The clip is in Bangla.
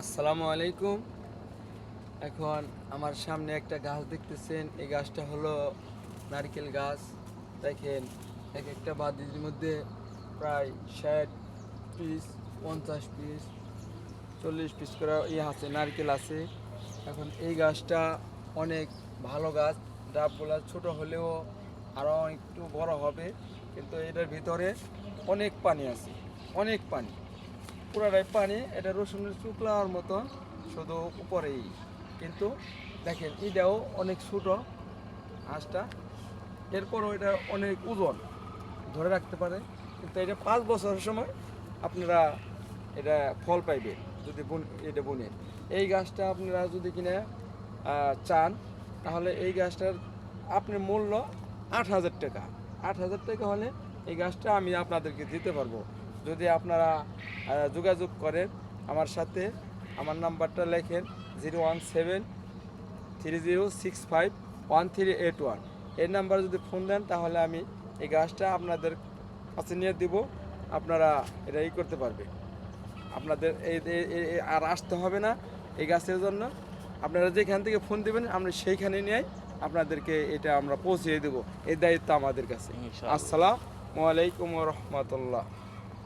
আসসালামু আলাইকুম। এখন আমার সামনে একটা গাছ দেখতেছেন। এই গাছটা হলো নারকেল গাছ। দেখেন এক একটা বাদির মধ্যে প্রায় ষাট পিস, পঞ্চাশ পিস, চল্লিশ পিস করে ইয়ে আছে, নারকেল আছে। এখন এই গাছটা অনেক ভালো গাছ। ডাবগুলা ছোট হলেও আরও একটু বড় হবে। কিন্তু এটার ভিতরে অনেক পানি আছে, অনেক পানি। পুরাটাই পানি, এটা রসুনের শুকলার মতো শুধু উপরেই। কিন্তু দেখেন, এটাও অনেক ছোটো হাঁসটা। এরপরও এটা অনেক ওজন ধরে রাখতে পারে। কিন্তু এটা পাঁচ বছরের সময় আপনারা এটা ফল পাইবে, যদি বুন, এটা বুনে। এই গাছটা আপনারা যদি কিনা চান, তাহলে এই গাছটার আপনার মূল্য আট হাজার টাকা। আট হাজার টাকা হলে এই গাছটা আমি আপনাদেরকে দিতে পারব। যদি আপনারা যোগাযোগ করেন আমার সাথে আমার নাম্বারটা লেখেন zero one seven three zero six five one three eight one. এই নাম্বারে যদি ফোন দেন তাহলে আমি এই গাছটা আপনাদের কাছে নিয়ে দিব আপনারা এটা ই করতে পারবে। আপনাদের এই আর আসতে হবে না এই গাছের জন্য। আপনারা যেখান থেকে ফোন দেবেন আমরা সেইখানে নিয়ে আপনাদেরকে এটা আমরা পৌঁছিয়ে দেবো। এই দায়িত্ব আমাদের কাছে। আসসালামু আলাইকুম রহমতুল্লাহ।